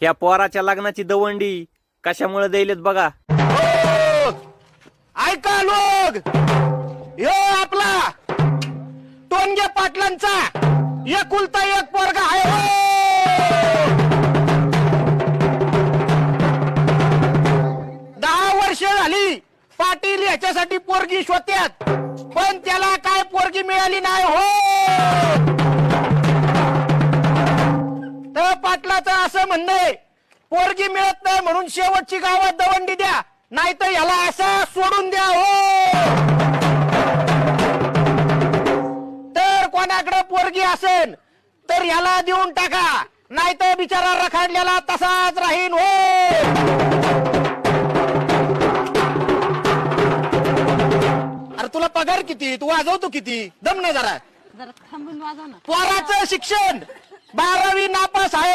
ह्या पोराच्या लग्नाची दवंडी कशामुळे द्यायलेत बघा. ऐका लोग यो आपला. टोनगे पाटलांचा. एकुलता एक पोरगा आहे. हो. दहा वर्ष झाली पाटील याच्यासाठी पोरगी शोत्यात पण त्याला काय पोरगी मिळाली नाही हो. पाटलाचं असं म्हणणं आहे. पोरगी मिळत नाही म्हणून शेवटची गावात दवंडी द्या. नाही तर याला असं सोडून द्या हो. तर कोणाकडे पोरगी असेल तर याला देऊन टाका. नाही तर बिचारा रखाडलेला तसाच राहीन हो. अरे तुला पगार किती? तू वाजवतो किती? दम ना जरा. जरा थांबून वाजव ना. पोराचं शिक्षण. बारावी नापास आहे.